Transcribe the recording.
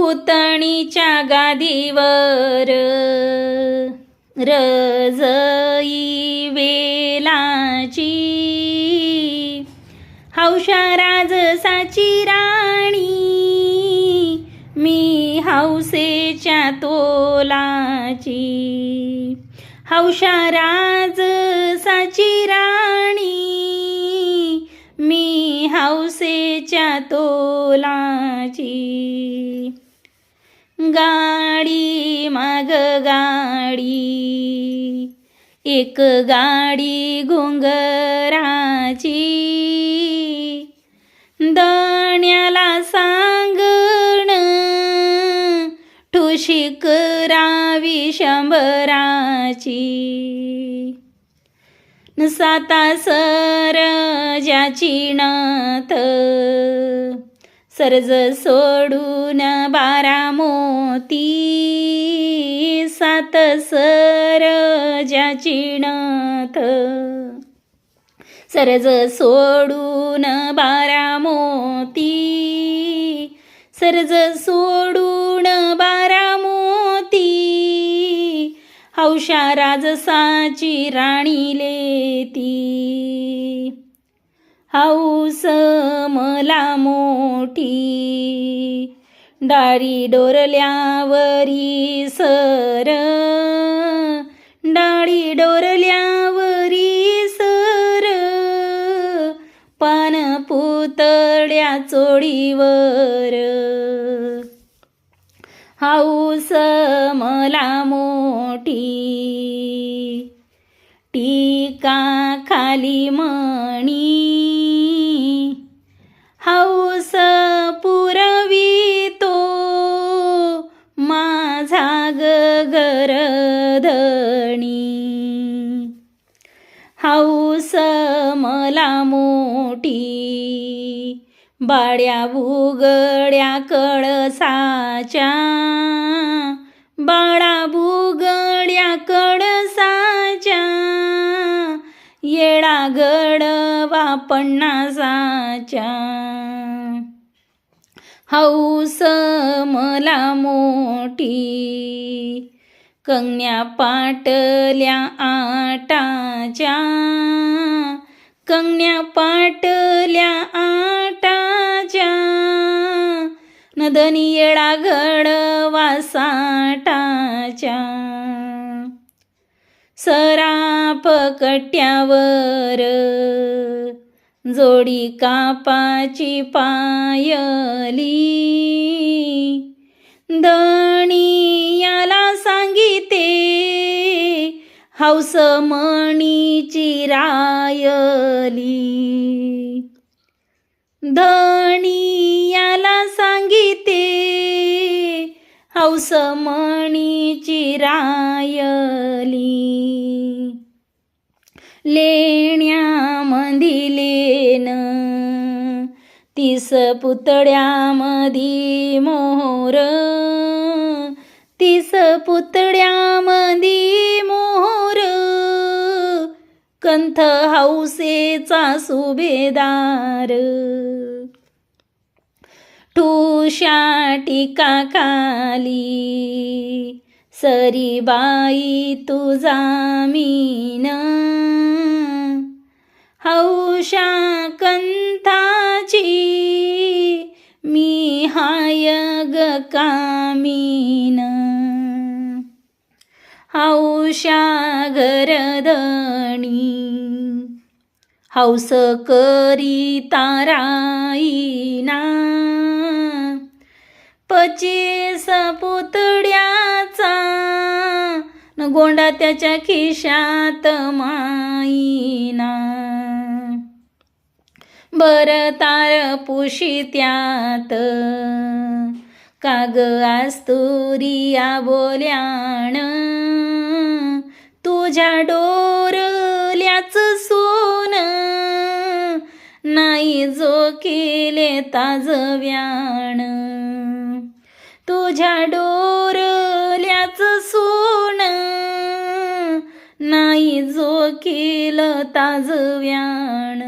खुतणीच्या गादीवर. रजई वेलाची. हौशा राजसाची राणी. मी हौसेच्या तोलाची. हौशा राजसाची राणी. मी हौसेच्या तोलाची. गाडी माग गाडी. एक गाडी घुंगराची. दण्याला सांगण ठुशी करावी शंभराची. साता सर ज्याची नाथ सर्ज सोडून बारा मोती सात सर चिणथ सरज सोडून बारा मोती सरज सोडून बारा मोती. हौशा राजसाची राणी लेती. हौस मला मो मोठी. डाळी डोरल्यावरी सर. डाळी डोरल्यावरी सर. पान पुतळ्या चोळीवर. हौस मला मोठी. टीका खाली मणी हौस मला मोठी बाड्या भुगड्या कळसाच्या बाळा भुगड्या कळसाच्या येळा गडवा पन्नासाच्या. हौस मला मोठी कंगण्या पाटल्या आटाच्या. कंगण्या पाटल्या आटाच्या. नदनी येळा घडवा साटाच्या. सराप कट्यावर जोडी कापाची पायली. दणी या हौस मणीची रायली धणी याला सांगिते हौस मणीची रायली लेण्यामधी लेन तीस पुतळ्यामधी मोहर तीस पुतळ्यामधी मोहर कंथ हौसेचा सुभेदार. ठुशा टीका खाली सरीबाई तुझा मीन. हौशा कंथाची. मी हाय ग कामीन. हौशा घरधणी हौस करी ताराईना. पचीस पुतळ्याचा न गोंडा त्याच्या खिशात माईना. बर तार पुशित्यात काग आस्तुरिया बोल्याण. तुझ्या डोरल्याच सोन नाही जो केले ताजव्याण तुझ्या डोरल्याच सोन नाही जो केलं ताजव्याण